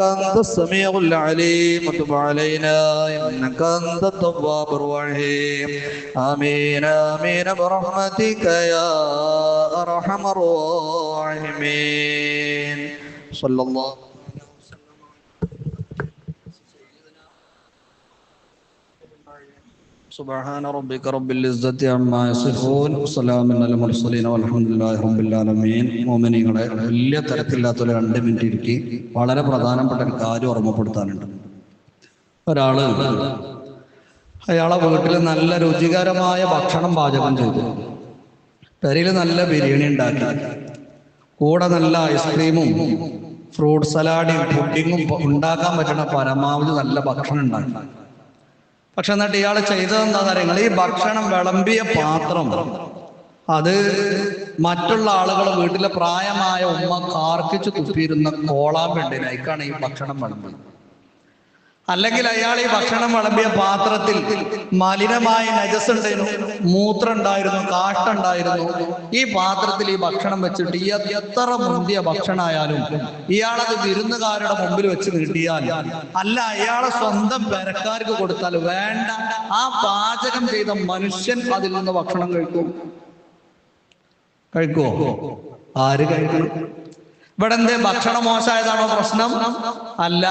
أنت السميع العليم وتب علينا إنك أنت التواب الرحيم. آمين آمين برحمتك يا أرحم الراحمين. صلى الله سبحان ربك رب العزة عما يصفون وسلام على المرسلين والحمد لله رب العالمين മോമിനികളെ വലിയ തിരക്കില്ലാത്തൊരു രണ്ട് മിനിറ്റ് ഇരിക്കി വളരെ പ്രധാനപ്പെട്ട ഒരു കാര്യം ഓർമ്മപ്പെടുത്താനുണ്ട് ഒരാള് അയാളെ വീട്ടിൽ നല്ല രുചികരമായ ഭക്ഷണം പാചകം ചെയ്തു പെരയിൽ നല്ല ബിരിയാണി ഉണ്ടാക്കി കൂടെ നല്ല ഐസ്ക്രീമും ഫ്രൂട്ട് സലാഡും പുഡിങ്ങും ഉണ്ടാക്കാൻ പറ്റുന്ന പരമാവധി നല്ല ഭക്ഷണം ഉണ്ടാക്കി പക്ഷെ എന്നിട്ട് ഇയാൾ ചെയ്തതെന്താ നിങ്ങൾ ഈ ഭക്ഷണം വിളമ്പിയ പാത്രം. അത് മറ്റുള്ള ആളുകൾ വീട്ടിലെ പ്രായമായ ഉമ്മ കാർക്കിച്ചു തുപ്പിയിരുന്ന കോളാമ്പിണ്ടിനായിക്കാണ് ഈ ഭക്ഷണം വിളമ്പിയത് അല്ലെങ്കിൽ അയാൾ ഈ ഭക്ഷണം വിളമ്പിയ പാത്രത്തിൽ മലിനമായ നജസ് ഉണ്ടായിരുന്നു മൂത്രം ഉണ്ടായിരുന്നു കാട്ടുണ്ടായിരുന്നു ഈ പാത്രത്തിൽ ഈ ഭക്ഷണം വെച്ചിട്ട് ഈ എത്ര മുന്തിയ ഭക്ഷണമായാലും ഇയാളത് വിരുന്നുകാരുടെ മുമ്പിൽ വെച്ച് നീട്ടിയാൽ അല്ല അയാളെ സ്വന്തം പെരക്കാർക്ക് കൊടുത്താൽ വേണ്ട. ആ പാചകം ചെയ്ത മനുഷ്യൻ അതിൽ നിന്ന് ഭക്ഷണം കഴിക്കും. കഴിക്കുമോ ആര് കഴിക്കണം ഇവിടെ എന്തേ ഭക്ഷണം മോശമായതാണോ പ്രശ്നം? അല്ല.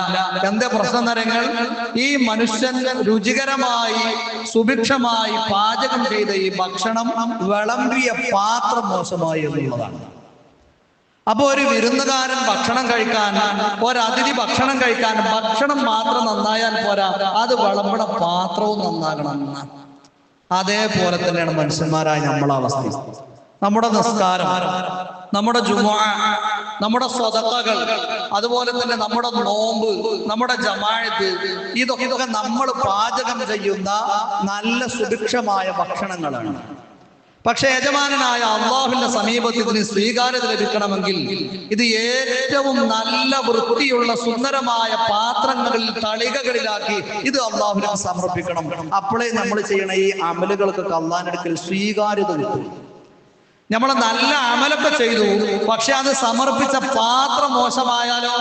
എന്തേ പ്രശ്നം നിറങ്ങൾ ഈ മനുഷ്യൻ രുചികരമായി സുഭിക്ഷമായി പാചകം ചെയ്ത ഈ ഭക്ഷണം വിളമ്പിയ പാത്രം മോശമായി എന്നുള്ളതാണ്. അപ്പൊ ഒരു വിരുന്നുകാരൻ ഭക്ഷണം കഴിക്കാൻ ഒരതിഥി ഭക്ഷണം കഴിക്കാൻ ഭക്ഷണം മാത്രം നന്നായാൽ പോരാ അത് വിളമ്പണ പാത്രവും നന്നാകണം അതേപോലെ തന്നെയാണ് മനുഷ്യന്മാരായ നമ്മളെ അവസ്ഥ. നമ്മുടെ നിസ്കാരം നമ്മുടെ ജുമാ നമ്മുടെ സ്വതക്കകൾ അതുപോലെ തന്നെ നമ്മുടെ നോമ്പ് നമ്മുടെ ജമാഴത്ത് ഇതൊക്കെ നമ്മൾ പാചകം ചെയ്യുന്ന നല്ല സുഭിക്ഷമായ ഭക്ഷണങ്ങളാണ്. പക്ഷെ യജമാനായ അള്ളാഹുവിന്റെ സമീപത്തിൽ ഇതിന് സ്വീകാര്യത ലഭിക്കണമെങ്കിൽ ഇത് ഏറ്റവും നല്ല വൃത്തിയുള്ള സുന്ദരമായ പാത്രങ്ങളിൽ തളികകളിലാക്കി ഇത് അള്ളാഹുവിനെ സമർപ്പിക്കണം. അപ്പോഴേ നമ്മൾ ചെയ്യണ ഈ അമലുകൾക്കൊക്കെ അള്ളാഹിനടുക്കൽ സ്വീകാര്യത കിട്ടും. നമ്മൾ നല്ല അമലൊക്കെ ചെയ്തു. പക്ഷെ അത് സമർപ്പിച്ച പാത്രം മോശമായാലോ?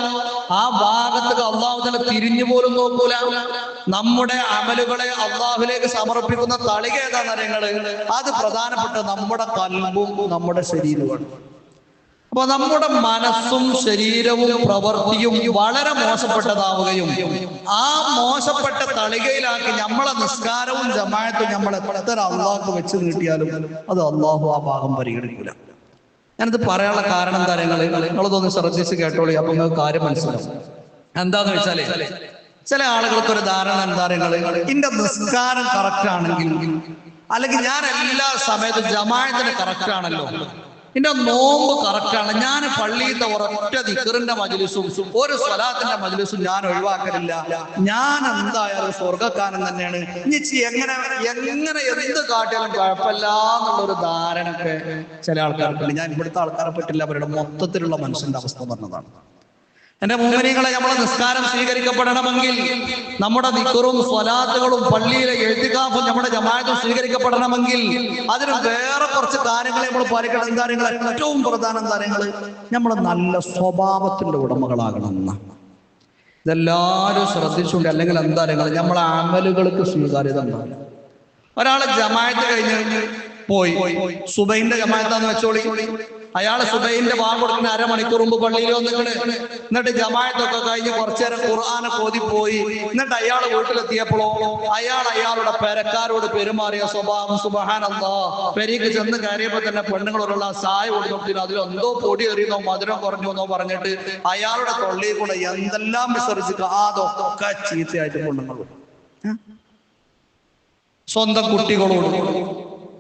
ആ ഭാഗത്ത് അള്ളാഹു തന്നെ തിരിഞ്ഞു പോലും നോക്കൂല. നമ്മുടെ അമലുകളെ അള്ളാഹുലേക്ക് സമർപ്പിക്കുന്ന തളിക ഏതാ നരങ്ങൾ? അത് പ്രധാനപ്പെട്ട നമ്മുടെ കൽബും നമ്മുടെ ശരീരവും അപ്പൊ നമ്മുടെ മനസ്സും ശരീരവും പ്രവൃത്തിയും വളരെ മോശപ്പെട്ടതാവുകയും ആ മോശപ്പെട്ട തളികയിലാക്കി നമ്മളെ നിസ്കാരവും ജമായത്തും നമ്മൾ എത്ര അള്ളാഹ് വെച്ച് നീട്ടിയാലും അത് അള്ളാഹു ആ ഭാഗം പരിഗണിക്കില്ല ഞാനിത് പറയാനുള്ള കാരണം എന്താ നിങ്ങൾ നിങ്ങളതൊന്ന് ശ്രദ്ധിച്ച് കേട്ടോളി അപ്പൊ നിങ്ങൾക്ക് കാര്യം മനസ്സിലാവും. എന്താന്ന് വെച്ചാൽ ചില ആളുകൾക്ക് ഒരു ധാരണ എന്താ നിങ്ങൾ ഇന്റെ നിസ്കാരം കറക്റ്റ് ആണെങ്കിൽ അല്ലെങ്കിൽ ഞാൻ എല്ലാ സമയത്തും ജമായത്തിന് കറക്റ്റ് ആണല്ലോ. എന്റെ നോമ്പ് കറക്റ്റാണ് ഞാൻ പള്ളിയിലെ ഒരൊറ്റ ദിക്കറിന്റെ മജിലിസും ഒരു സ്വലാത്തിന്റെ മജിലിസും ഞാൻ ഒഴിവാക്കലില്ല. ഞാൻ എന്തായാലും സ്വർഗക്കാരൻ തന്നെയാണ്. ഇനി എങ്ങനെ എങ്ങനെ എന്ത് കാട്ടിയാലും കുഴപ്പമില്ല എന്നുള്ളൊരു ധാരണയൊക്കെ ചില ആൾക്കാർക്കുണ്ട്. ഞാൻ ഇവിടുത്തെ ആൾക്കാരെ പറ്റില്ല അവരുടെ മൊത്തത്തിലുള്ള മനുഷ്യന്റെ അവസ്ഥ പറഞ്ഞതാണ്. എന്റെ മുമ്പിനികളെ നമ്മളെ നിസ്കാരം സ്വീകരിക്കപ്പെടണമെങ്കിൽ നമ്മുടെ നിക്കറും സ്വലാത്തുകളും പള്ളിയിലെ എഴുതിക്കാഫും നമ്മുടെ ജമായത്തും സ്വീകരിക്കപ്പെടണമെങ്കിൽ അതിന് വേറെ കുറച്ച് കാര്യങ്ങളെ നമ്മൾ പാലിക്കണം. കാര്യങ്ങൾ ഏറ്റവും പ്രധാന കാര്യങ്ങൾ നമ്മൾ നല്ല സ്വഭാവത്തിന്റെ ഉടമകളാകണം എന്നാ ഇതെല്ലാവരും ശ്രദ്ധിച്ചുകൊണ്ട് അല്ലെങ്കിൽ എന്താ നമ്മളെ അമലുകൾക്ക് സ്വീകാര്യത ഒരാൾ ജമായത്ത് കഴിഞ്ഞ് പോയി. സുബൈന്റെ ജമായത്താന്ന് വെച്ചോളി. അയാൾ സുബൈന്റെ വാ കൊടുക്കുന്ന അരമണിക്കൂർ മുമ്പ് പള്ളിയിൽ വന്നിട്ട് എന്നിട്ട് ജമായത്തൊക്കെ കഴിഞ്ഞ് കുറച്ചേരം ഖുർആാനെ പോയി എന്നിട്ട് അയാൾ വീട്ടിലെത്തിയപ്പോഴോ അയാൾ അയാളുടെ പെരക്കാരോട് പെരുമാറിയ സ്വഭാവം സുബഹാനന്ദാ പെരീക്ക് ചെന്ന് കയറിയപ്പോ തന്നെ പെണ്ണുങ്ങളോടുള്ള സായ അതിൽ അതിലെന്തോ പൊടി എറിയുന്നോ മധുരം കുറഞ്ഞു എന്നോ പറഞ്ഞിട്ട് അയാളുടെ തൊള്ളിയിൽ കൂടെ എന്തെല്ലാം വിസർജിക്കുക അതൊക്കെ ചീത്തയായിട്ട് പെണ്ണുങ്ങളും സ്വന്തം കുട്ടികളോട്.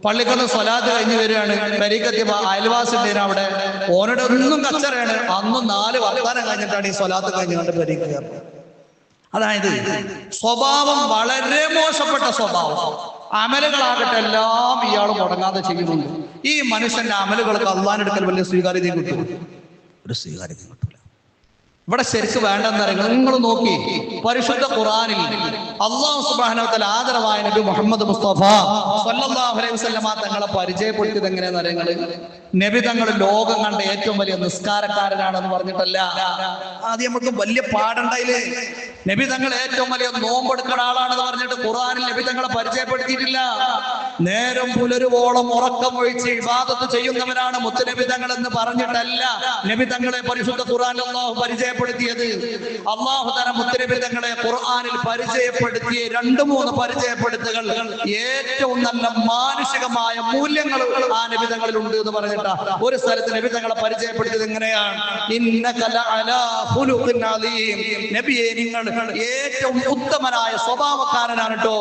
പള്ളിക്കൊന്ന് സ്വലാത്ത് കഴിഞ്ഞ് വരികയാണ്. പരീക്കത്തി അയൽവാസിന്റെ അവിടെ. ഓനോട് ഒന്നും കച്ചറയാണ്. അന്നും നാല് വർത്താനം കഴിഞ്ഞിട്ടാണ് ഈ സ്വലാത്ത് കഴിഞ്ഞ് കണ്ട് പെരീക്ക് കയറുന്നത്. അതായത് സ്വഭാവം വളരെ മോശപ്പെട്ട സ്വഭാവം. അമലുകളാകട്ടെ എല്ലാം ഇയാൾ മുടങ്ങാതെ ചെയ്യുന്നുണ്ട്. ഈ മനുഷ്യന്റെ അമലുകൾക്ക് അള്ളാൻ എടുക്കൽ വലിയ സ്വീകാര്യത കിട്ടും ഒരു സ്വീകാര്യത കിട്ടൂല ഇവിടെ ശരിക്ക് വേണ്ടെന്നറിയുന്നത് നിങ്ങൾ നോക്കി. പരിശുദ്ധ ഖുറാനിൽ അള്ളാഹു സുബ്ഹാനഹു ആദരവായ നബി മുഹമ്മദ് മുസ്തഫ സല്ലല്ലാഹു അലൈഹി വസല്ലമ തങ്ങളെ പരിചയപ്പെടുത്തിയത് എങ്ങനെയാന്ന് അറിയുന്നത് നബി തങ്ങൾ ലോകം കണ്ട ഏറ്റവും വലിയ നിസ്കാരക്കാരനാണെന്ന് പറഞ്ഞിട്ടല്ല. അത് നമുക്ക് വലിയ പാടുണ്ടായില്ലേ? നബി തങ്ങൾ ഏറ്റവും വലിയ നോമ്പെടുക്കുന്ന ആളാണെന്ന് പറഞ്ഞിട്ട് ഖുറാനിൽ നബി തങ്ങളെ പരിചയപ്പെടുത്തിയിട്ടില്ല. നേരം പുലരുവോളം ഉറക്കം ഒഴിച്ച് ഇബാദത്ത് ചെയ്യുന്നവരാണ് മുത്തുനബി തങ്ങൾ എന്ന് പറഞ്ഞിട്ടല്ല. നബി തങ്ങളെ പരിശുദ്ധ ഖുർആനിൽ അള്ളാഹു പരിചയപ്പെടുത്തിയത്. അള്ളാഹു തല ഖുർആാനിൽ പരിചയപ്പെടുത്തിയ രണ്ടു മൂന്ന് പരിചയപ്പെടുത്തുകൾ ഏറ്റവും നല്ല മാനുഷികമായ മൂല്യങ്ങൾ ആ നബി തങ്ങളിൽ ഉണ്ട് എന്ന് പറഞ്ഞിട്ടാ. ഒരു സ്ഥലത്ത് നബി തങ്ങളെ പരിചയപ്പെടുത്തിയത് അലീം നബിയെ നിങ്ങൾ ഏറ്റവും ഉത്തമനായ സ്വഭാവക്കാരനാണ് കേട്ടോ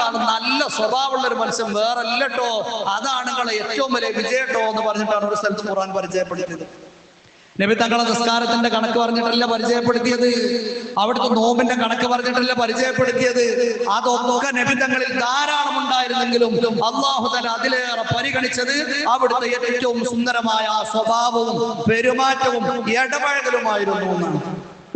കാണുന്ന നല്ല സ്വഭാവമുള്ള ഒരു മനുഷ്യൻ വേറെ അല്ലട്ടോ അതാണ് ഏറ്റവും വലിയ വിജയട്ടോ എന്ന് പറഞ്ഞിട്ടാണ് ഒരു സ്ഥലത്ത് ഖുർആൻ പരിചയപ്പെടുത്തിയത്. നബി തങ്ങളെ നിസ്കാരത്തിന്റെ കണക്ക് പറഞ്ഞിട്ടല്ല പരിചയപ്പെടുത്തിയത്. അവിടുത്തെ നോമ്പിന്റെ കണക്ക് പറഞ്ഞിട്ടല്ല പരിചയപ്പെടുത്തിയത്. അതൊക്കെ നബി തങ്ങളിൽ ധാരാളം ഉണ്ടായിരുന്നെങ്കിലും അള്ളാഹു തല അതിലേറെ പരിഗണിച്ചത് അവിടുത്തെ ഏറ്റവും സുന്ദരമായ സ്വഭാവവും പെരുമാറ്റവും ഇടപഴകലുമായിരുന്നു എന്നാണ്.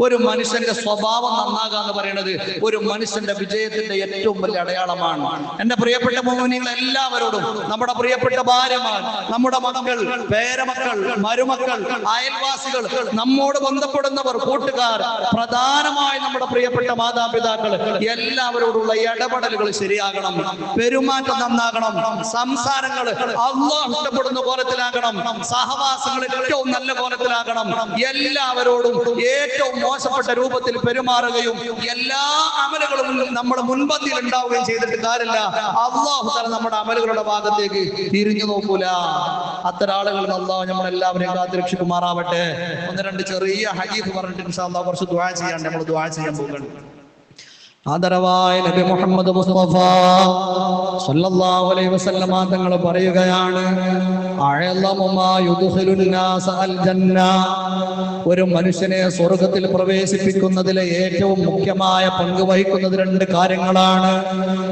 ഒരു മനുഷ്യന്റെ സ്വഭാവം നന്നാകുക എന്ന് പറയുന്നത് ഒരു മനുഷ്യന്റെ വിജയത്തിന്റെ ഏറ്റവും വലിയ അടയാളമാണ്. എന്റെ പ്രിയപ്പെട്ട മോഹിനികൾ എല്ലാവരോടും നമ്മുടെ പ്രിയപ്പെട്ട ഭാര്യമാർ നമ്മുടെ മക്കൾ പേരമക്കൾ മരുമക്കൾ അയൽവാസികൾ നമ്മോട് ബന്ധപ്പെടുന്നവർ കൂട്ടുകാർ പ്രധാനമായി നമ്മുടെ പ്രിയപ്പെട്ട മാതാപിതാക്കൾ എല്ലാവരോടുള്ള ഇടപെടലുകൾ ശരിയാകണം. പെരുമാറ്റം നന്നാകണം. സംസാരങ്ങൾ ഇഷ്ടപ്പെടുന്ന കോലത്തിലാകണം. സഹവാസങ്ങൾ ഏറ്റവും നല്ല കോലത്തിലാകണം. എല്ലാവരോടും ഏറ്റവും മോശപ്പെട്ട രൂപത്തിൽ പെരുമാറുകയും എല്ലാ അമലുകളും നമ്മുടെ മുൻപന്തിയിൽ ഉണ്ടാവുകയും ചെയ്തിട്ട് കാര്യമില്ല. അള്ളാഹു തല നമ്മുടെ അമലുകളുടെ ഭാഗത്തേക്ക് തിരിഞ്ഞു നോക്കൂല. അത്തരം ആളുകൾ അള്ളാഹു നമ്മളെല്ലാവരെയും കാത്തിരക്ഷിക്കുമാറാവട്ടെ ഒന്ന് രണ്ട് ചെറിയ ഹജീഫ് പറഞ്ഞിട്ട് കുറച്ച് ദ്വാ ചെയ്യാൻ നമ്മൾ ദ്വാ ചെയ്യാൻ പോകുന്നുണ്ട് ആദരവായ നബി മുഹമ്മദ് മുസ്തഫ സല്ലല്ലാഹു അലൈഹി വസല്ലമ തങ്ങൾ പറയുകയാണ് ഒരു മനുഷ്യനെ സ്വർഗത്തിൽ പ്രവേശിപ്പിക്കുന്നതിലെ ഏറ്റവും മുഖ്യമായ പങ്ക് വഹിക്കുന്നത് രണ്ട് കാര്യങ്ങളാണ്.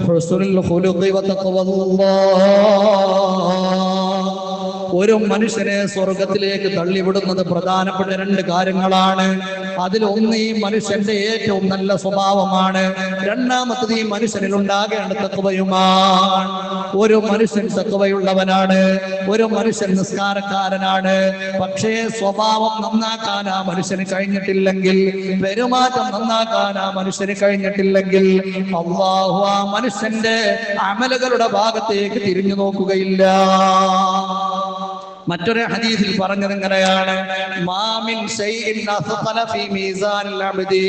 ഹുസ്നുൽ ഖുലുഖി വ ഒരു മനുഷ്യനെ സ്വർഗത്തിലേക്ക് തള്ളിവിടുന്നത് പ്രധാനപ്പെട്ട രണ്ട് കാര്യങ്ങളാണ്. അതിൽ ഈ മനുഷ്യന്റെ ഏറ്റവും നല്ല സ്വഭാവമാണ്. രണ്ടാമത്തത് ഈ മനുഷ്യനിൽ ഉണ്ടാകേണ്ട തത്വയുമാണ് ഒരു മനുഷ്യൻ തത്വയുള്ളവനാണ് ഒരു മനുഷ്യൻ നിസ്കാരക്കാരനാണ്. പക്ഷേ സ്വഭാവം നന്നാക്കാൻ ആ മനുഷ്യന് കഴിഞ്ഞിട്ടില്ലെങ്കിൽ പെരുമാറ്റം നന്നാക്കാൻ ആ മനുഷ്യന് കഴിഞ്ഞിട്ടില്ലെങ്കിൽ അള്ളാഹു ആ മനുഷ്യന്റെ അമലുകളുടെ ഭാഗത്തേക്ക് തിരിഞ്ഞു നോക്കുകയില്ല. മറ്റൊരു ഹദീസിൽ പറഞ്ഞത് എങ്ങനെയാണ്? മാമിൻ ഫീ അബ്ദി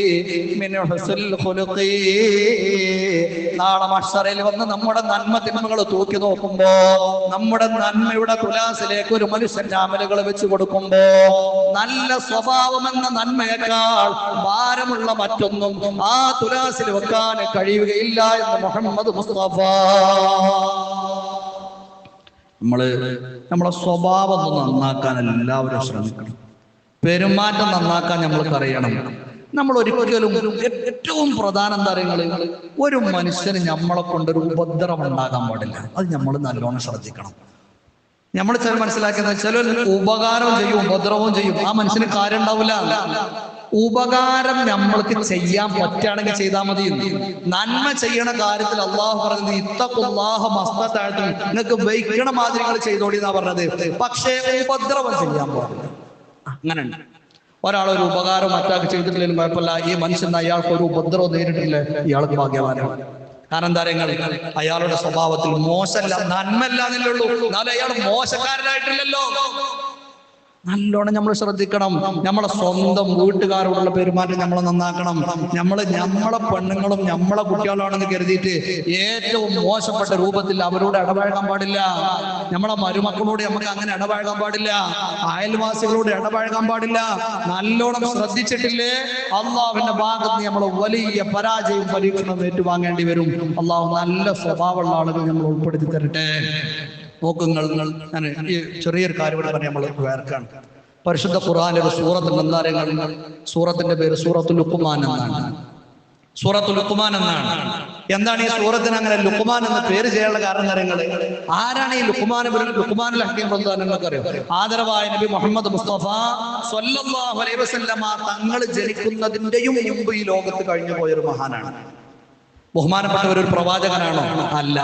നാളെ വന്ന് നമ്മുടെ നന്മ തിന്മകൾ തൂക്കി നോക്കുമ്പോ നമ്മുടെ നന്മയുടെ തുലാസിലേക്ക് ഒരു മനുഷ്യന്റെ അമലുകൾ വെച്ച് കൊടുക്കുമ്പോ നല്ല സ്വഭാവം എന്ന നന്മയേക്കാൾ ഭാരമുള്ള മറ്റൊന്നും ആ തുലാസിൽ വെക്കാൻ കഴിയുകയില്ല എന്ന് മുഹമ്മദ് മുസ്തഫ. നമ്മൾ നമ്മളെ സ്വഭാവം ഒന്ന് നന്നാക്കാൻ എല്ലാവരും ശ്രമിക്കണം. പെരുമാറ്റം നന്നാക്കാൻ നമ്മൾക്ക് അറിയണം. നമ്മൾ ഒരിക്കലും ഏറ്റവും പ്രധാനം പറയുക ഒരു മനുഷ്യന് നമ്മളെ കൊണ്ടൊരു ഉപദ്രവം ഉണ്ടാകാൻ പാടില്ല. അത് നമ്മൾ നല്ലോണം ശ്രദ്ധിക്കണം. നമ്മൾ ചില മനസ്സിലാക്കിയത് ചില ഉപകാരവും ചെയ്യും ഉപദ്രവവും ചെയ്യും. ആ മനുഷ്യന് കാര്യം ഉണ്ടാവില്ല. ഉപകാരം നമ്മൾക്ക് ചെയ്യാൻ പറ്റുകയാണെങ്കിൽ ചെയ്താൽ മതി നന്മ ചെയ്യണ കാര്യത്തിൽ അള്ളാഹു പറഞ്ഞത് ഇത്തക്കുല്ലാഹ മസ്താഴ്ത്തും നിങ്ങൾക്ക് വയ്ക്കണ മാതിരി നിങ്ങൾ ചെയ്തോളി എന്നാ പറഞ്ഞത്. പക്ഷേ ഉപദ്രവം ചെയ്യാൻ പാടില്ല. അങ്ങനെ ഒരാൾ ഒരു ഉപകാരം മറ്റാൾക്ക് ചെയ്തിട്ടില്ലെങ്കിലും കുഴപ്പമില്ല. ഈ മനുഷ്യൻ അയാൾക്ക് ഒരു ഉപദ്രവം നേരിട്ടില്ല ഇയാൾക്ക് ഭാഗ്യവാനാണ്. കാരണം എന്താ പറയുക അയാളുടെ സ്വഭാവത്തിൽ മോശമല്ല. നന്മല്ല എന്നുള്ളൂ എന്നാലും അയാൾ മോശക്കാരനായിട്ടില്ലല്ലോ. നല്ലോണം നമ്മൾ ശ്രദ്ധിക്കണം. നമ്മളെ സ്വന്തം വീട്ടുകാരോടുള്ള പെരുമാറ്റം നമ്മൾ നന്നാക്കണം. നമ്മൾ നമ്മളെ പെണ്ണുങ്ങളും നമ്മളെ കുട്ടികളാണെന്ന് കരുതിയിട്ട് ഏറ്റവും മോശപ്പെട്ട രൂപത്തിൽ അവരോട് ഇടപഴകാൻ പാടില്ല. നമ്മളെ മരുമക്കളോട് നമ്മൾ അങ്ങനെ ഇടപഴകാൻ പാടില്ല. അയൽവാസികളോട് ഇടപഴകാൻ പാടില്ല. നല്ലോണം ശ്രദ്ധിച്ചിട്ടില്ലേ? അള്ളാഹുവിന്റെ ഭാഗത്ത് നമ്മൾ വലിയ പരാജയം പരീക്ഷണം ഏറ്റുവാങ്ങേണ്ടി വരും. അള്ളാഹു നല്ല സ്വഭാവമുള്ള ആളുകൾ നമ്മൾ ഉൾപ്പെടുത്തി തരട്ടെ. നോക്കുങ്ങൾ ഞാൻ ഈ ചെറിയൊരു കാര്യം കൂടെ പറഞ്ഞ് നമ്മൾ വേർക്കാണ്. പരിശുദ്ധ ഖുർആാനിലെ സൂറത്ത് എന്താ സൂറത്തിന്റെ പേര് സൂറത്ത് ലുക്കുമാൻ എന്നാണ്. സൂറത്ത് ലുക്കുമാൻ എന്നാണ്. എന്താണ് ഈ സൂറത്തിന് അങ്ങനെ ലുക്കുമാൻ എന്ന പേര് ചെയ്യാനുള്ള കാരണം അറിയങ്ങൾ ആരാണ് ഈ ലുക്കുമാൻ ലുക്കുമാൻ ഹക്കീം റഹ്മാൻ നിങ്ങൾക്ക് അറിയാം ആദരവായ നബി മുഹമ്മദ് മുസ്തഫ സ്വല്ലല്ലാഹു അലൈഹി വസല്ലമ തങ്ങൾ ജനിക്കുന്നതിന്റെയും മുമ്പ് ഈ ലോകത്ത് കഴിഞ്ഞു പോയൊരു മഹാനാണ്. ബഹുമാനപ്പെട്ടവർ ഒരു പ്രവാചകനാണോ? അല്ല.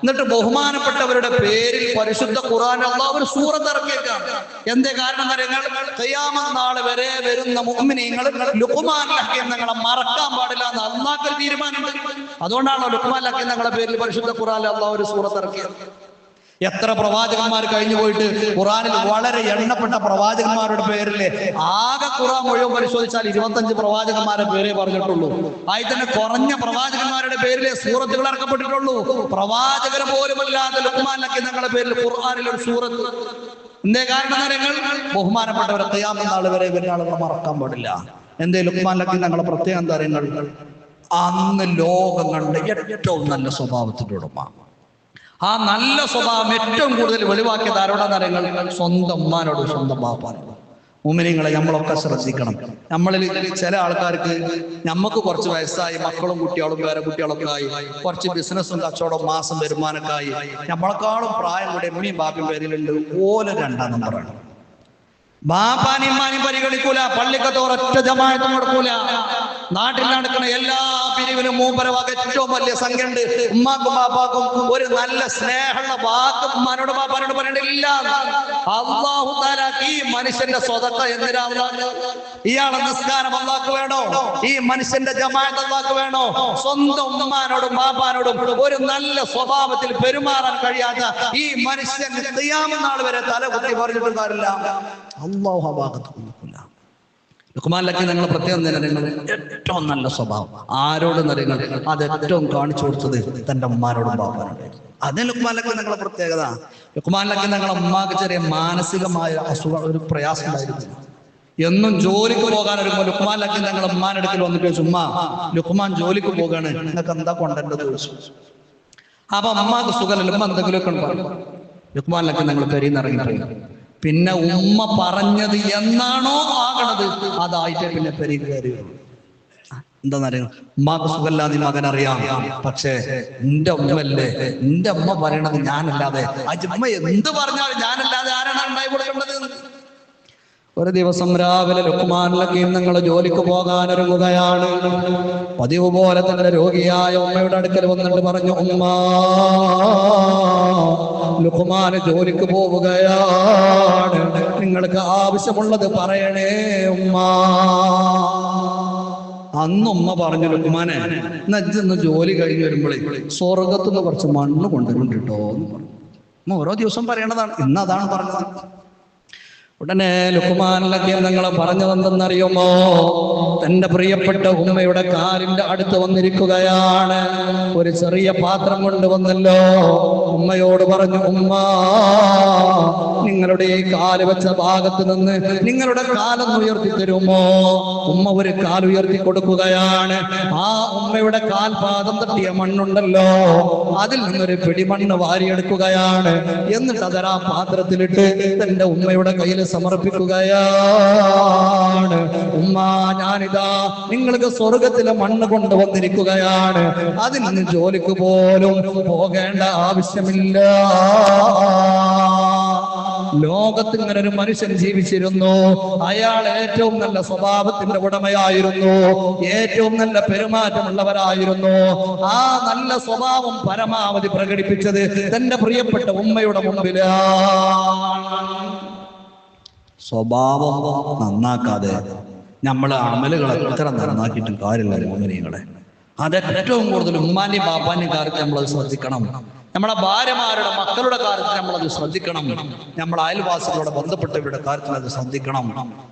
എന്നിട്ട് ബഹുമാനപ്പെട്ടവരുടെ പേരിൽ പരിശുദ്ധ ഖുർആൻ അള്ളാഹു ഒരു സൂറത്ത് ഇറക്കിയേക്കാണ്. എന്തേ കാരണം നിങ്ങൾ ഖിയാമത്ത് നാൾ വരെ വരുന്ന മുഅ്മിനീങ്ങൾ ലുഖ്മാൻ ഹക്കീം നിങ്ങളെ മറക്കാൻ പാടില്ല എന്ന് അള്ളാഹ് തീരുമാനമുണ്ട്. അതുകൊണ്ടാണോ ലുഖ്മാൻ ഹക്കീം നിങ്ങളുടെ പേരിൽ പരിശുദ്ധ ഖുർആൻ അള്ളാഹു ഒരു സൂറത്ത് ഇറക്കിയത്? എത്ര പ്രവാചകന്മാർ കഴിഞ്ഞു പോയിട്ട് ഖുറാനിൽ വളരെ എണ്ണപ്പെട്ട പ്രവാചകന്മാരുടെ പേരിൽ ആകെ ഖുറാൻ മുഴുവൻ പരിശോധിച്ചാൽ ഇരുപത്തഞ്ച് പ്രവാചകന്മാരുടെ പേരെ പറഞ്ഞിട്ടുള്ളൂ. ആയി തന്നെ കുറഞ്ഞ പ്രവാചകന്മാരുടെ പേരിലെ സൂറത്തുകൾ ഇറക്കപ്പെട്ടിട്ടുള്ളൂ. പ്രവാചകർ പോലുമല്ലാത്ത ലുക്മാനൊക്കെ നിങ്ങളുടെ പേരിൽ ഖുർആാനിൽ ഒരു സൂറത്ത്. എന്തേ കാരണം നിങ്ങൾ? ബഹുമാനപ്പെട്ടവരെ തയ്യാമെന്ന നാളെ വരെ വരുന്ന ആളുകൾ മറക്കാൻ പാടില്ല. എന്തേ ലുക്മാനിലൊക്കെ ഞങ്ങളെ പ്രത്യേകം തരങ്ങൾ അന്ന് ലോകം കണ്ട ഏറ്റവും നല്ല സ്വഭാവത്തിന്റെ ഉടമ. ആ നല്ല സ്വഭാവം ഏറ്റവും കൂടുതൽ വെളിവാക്കിയത് ആരോടാന്ന് അറിയുന്നത് സ്വന്തം ഉമ്മാനോട് സ്വന്തം ബാപ്പാനോട്. ഉമ്മനിങ്ങളെ നമ്മളൊക്കെ ശ്രദ്ധിക്കണം. നമ്മളിൽ ചില ആൾക്കാർക്ക് നമുക്ക് കുറച്ച് വയസ്സായി മക്കളും കുട്ടികളും വേറെ കുട്ടികളൊക്കെ ആയി കുറച്ച് ബിസിനസ്സും കച്ചവടം മാസം വരുമാനമൊക്കെ ആയി. നമ്മളെക്കാളും പ്രായം കൂടെ ഉമ്മയും ബാപ്പയും പേരിലുണ്ട് ഓല രണ്ടാം നമ്പറാണ്. ബാപ്പാനും ഇമ്മാനും പരിഗണിക്കൂല. പള്ളിക്കത്ത് ഒറ്റ ജമായത്തും കൊടുക്കൂല. നാട്ടിൽ നടക്കുന്ന എല്ലാ പിരിവിനും മൂപ്പരവാക്ക് ഏറ്റവും വലിയ സംഖ്യ ഉണ്ട് ഉമ്മാക്കും ബാപ്പാക്കും ഒരു നല്ല സ്നേഹമുള്ള വാക്കും ഉമ്മാനോട് ബാപ്പാനോട് പറയണ്ടില്ല അള്ളാഹു താലാക്ക് ഈ മനുഷ്യന്റെ സ്വതക്ക എന്തിനാണ് ഇയാളെ നിസ്കാരം അള്ളാക്ക് വേണോ? ഈ മനുഷ്യന്റെ ജമാഅത്ത് അള്ളാക്ക് വേണോ? സ്വന്തം ഉമ്മാനോടും ബാപ്പാനോടും ഒരു നല്ല സ്വഭാവത്തിൽ പെരുമാറാൻ കഴിയാത്ത ഈ മനുഷ്യൻ നാൾ വരെ തലകുത്തി കുത്തി കാര്യമില്ല. അള്ളാഹു ആ ഭാഗത്ത് കൊടുക്കില്ല ലുക്കുമാനിലൊക്കെ നിങ്ങൾ ഏറ്റവും നല്ല സ്വഭാവം. ആരോട് നിങ്ങൾ അത് ഏറ്റവും കാണിച്ചു കൊടുത്തത് തന്റെ ഉമ്മാനോടും ബാപ്പാനോടും അത് ലുക്കുമാനിലൊക്കെ നിങ്ങളെ പ്രത്യേകത. ലുക്കുമാനിലൊക്കെ നിങ്ങളെ അമ്മയ്ക്ക് ചെറിയ മാനസികമായ അസുഖ ഒരു പ്രയാസം ഉണ്ടായിരുന്നു എന്നും ജോലിക്ക് പോകാൻ ഒരുങ്ങുമ്പോൾ ലുക്കുമാനിലൊക്കെ ഞങ്ങൾ ഉമ്മാനെടുക്കൽ വന്നിട്ട് ചോദിച്ചു ഉമ്മ ലുക്കുമാൻ ജോലിക്ക് പോകാണ്. നിങ്ങൾക്ക് എന്താ കൊണ്ടേണ്ടത്? ചോദിച്ചു. അപ്പൊ അമ്മയ്ക്ക് സുഖമല്ല. ഉമ്മ എന്തെങ്കിലുമൊക്കെ ഉണ്ടോ? ലുക്മാനിലൊക്കെ ഞങ്ങൾ നിന്ന് ഇറങ്ങിപ്പോയി പിന്നെ ഉമ്മ പറഞ്ഞത് എന്നാണോ ആകണത്? അതായിട്ട് പിന്നെ പെരി കയറിയുള്ളൂ എന്താന്നറിയാം ഉമ്മാക്ക് സുഖമില്ലാതെ മകൻ അറിയാം. പക്ഷേ എന്റെ ഉമ്മല്ലേ എന്റെ ഉമ്മ പറയണത് ഞാനല്ലാതെ. ആ ഉമ്മ എന്ത് പറഞ്ഞാലും ഞാനല്ലാതെ ആരാണ് ഉണ്ടായി കൊടുക്കേണ്ടത്? ഒരു ദിവസം രാവിലെ ലുക്കുമാനിലൊക്കെയും നിങ്ങൾ ജോലിക്ക് പോകാൻ ഒരുങ്ങുകയാണ് പതിവ് പോലെ തന്നെ രോഗിയായ ഉമ്മയുടെ അടുക്കൽ വന്നിട്ട് പറഞ്ഞു ഉമ്മ ലുക്കുമാന് ജോലിക്ക് പോവുകയാണ്. നിങ്ങൾക്ക് ആവശ്യമുള്ളത് പറയണേ ഉമ്മ. അന്ന് ഉമ്മ പറഞ്ഞു ലുക്കുമാനെ നജ്ജെന്ന് ജോലി കഴിഞ്ഞ് വരുമ്പോഴേ സ്വർഗത്തുനിന്ന് കുറച്ച് മണ്ണ് കൊണ്ടുവരുന്നുണ്ട് കേട്ടോ എന്ന് പറഞ്ഞു. ഓരോ ദിവസം പറയണതാണ് ഇന്ന് അതാണ് പറഞ്ഞത്. ഉടനെ ലുക്കുമാനിലൊക്കെ നിങ്ങൾ പറഞ്ഞതെന്തെന്നറിയുമോ തന്റെ പ്രിയപ്പെട്ട ഉമ്മയുടെ കാലിന്റെ അടുത്ത് വന്നിരിക്കുകയാണ്. ഒരു ചെറിയ പാത്രം കൊണ്ടുവന്നല്ലോ. ഉമ്മയോട് പറഞ്ഞു ഉമ്മ നിങ്ങളുടെ കാൽ വെച്ച ഭാഗത്ത് നിന്ന് നിങ്ങളുടെ കാലൊന്ന് ഉയർത്തി തരുമോ? ഉമ്മ ഒരു കാൽ ഉയർത്തി കൊടുക്കുകയാണ്. ആ ഉമ്മയുടെ കാൽപാദം തട്ടിയ മണ്ണുണ്ടല്ലോ. അതിൽ നിന്നൊരു പിടിമണ്ണ് വാരിയെടുക്കുകയാണ്. എന്നിട്ട് അതരാ പാത്രത്തിലിട്ട് തന്റെ ഉമ്മയുടെ കയ്യിൽ സമർപ്പിക്കുകയാണ്. ഉമ്മ ഞാനിതാ നിങ്ങൾക്ക് സ്വർഗത്തിലെ മണ്ണ് കൊണ്ടുവന്നിരിക്കുകയാണ്. അതിൽ നിന്ന് ജോലിക്ക് പോലും പോകേണ്ട ആവശ്യമില്ല. ലോകത്ത് ഇങ്ങനെ ഒരു മനുഷ്യൻ ജീവിച്ചിരുന്നു. അയാൾ ഏറ്റവും നല്ല സ്വഭാവത്തിന്റെ ഉടമയായിരുന്നു. ഏറ്റവും നല്ല പെരുമാറ്റമുള്ളവരായിരുന്നു. ആ നല്ല സ്വഭാവം പരമാവധി പ്രകടിപ്പിച്ചത് തന്റെ പ്രിയപ്പെട്ട ഉമ്മയുടെ മുമ്പിലാണ് സ്വഭാവം നന്നാക്കാതെ നമ്മൾ അമലുകൾ എത്ര നന്നാക്കിയിട്ടും കാര്യമില്ല മോമിനികളെ അത് ഏറ്റവും കൂടുതൽ ഉമ്മാന്റെയും ബാപ്പാന്റെയും കാര്യത്തിൽ നമ്മളത് ശ്രദ്ധിക്കണം. നമ്മളെ ഭാര്യമാരുടെ മക്കളുടെ കാര്യത്തിൽ നമ്മളത് ശ്രദ്ധിക്കണം. നമ്മൾ അയൽവാസികളോട് ബന്ധപ്പെട്ടവരുടെ കാര്യത്തിൽ അത് ശ്രദ്ധിക്കണം.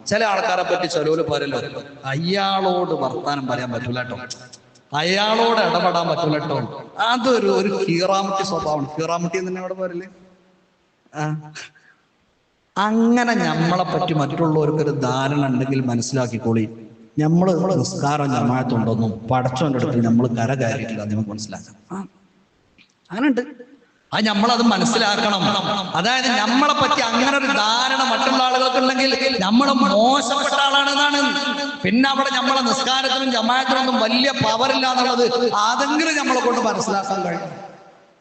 ചില ആൾക്കാരെ പറ്റി ചിലവര് പറയല്ലോ അയാളോട് വർത്താനം പറയാൻ പറ്റൂല കേട്ടോ. അയാളോട് ഇടപെടാൻ പറ്റൂല കേട്ടോ. അതൊരു ഒരു കീറാമുട്ടി സ്വഭാവമാണ്. കീറാമുട്ടി തന്നെ അവിടെ പറയല്ലേ അങ്ങനെ നമ്മളെ പറ്റി മറ്റുള്ളവർക്കൊരു ധാരണ ഉണ്ടെങ്കിൽ മനസ്സിലാക്കിക്കോളി. നമ്മൾ നിസ്കാരം ജമായത്തുണ്ടെന്നും പടച്ചോന്റെ അടുത്ത് നമ്മൾ കര കയറിയിട്ടില്ല നിങ്ങൾക്ക് നമുക്ക് മനസ്സിലാക്കാം. അങ്ങനെയുണ്ട്. അത് നമ്മളത് മനസ്സിലാക്കണം. അതായത് നമ്മളെ പറ്റി അങ്ങനെ ഒരു ധാരണ മറ്റുള്ള ആളുകൾക്ക് ഉണ്ടെങ്കിൽ നമ്മൾ മോശപ്പെട്ട ആളാണെന്നാണ്. പിന്നെ അവിടെ നമ്മളെ നിസ്കാരത്തിനും ജമായത്തിനൊന്നും വലിയ പവർ ഇല്ല എന്നുള്ളത് അതെങ്കിലും നമ്മളെ കൊണ്ട് മനസ്സിലാക്കാൻ കഴിയും.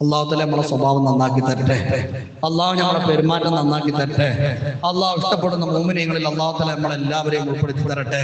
അള്ളാഹുത്തല്ലേ നമ്മളെ സ്വഭാവം നന്നാക്കി തരട്ടെ. അള്ളാഹു നമ്മളെ പെരുമാറ്റം നന്നാക്കി തരട്ടെ. അള്ളാഹു ഇഷ്ടപ്പെടുന്ന മൂമിനിയങ്ങളിൽ അള്ളാഹുത്തല്ലേ തല നമ്മളെല്ലാവരെയും ഉൾപ്പെടുത്തി തരട്ടെ.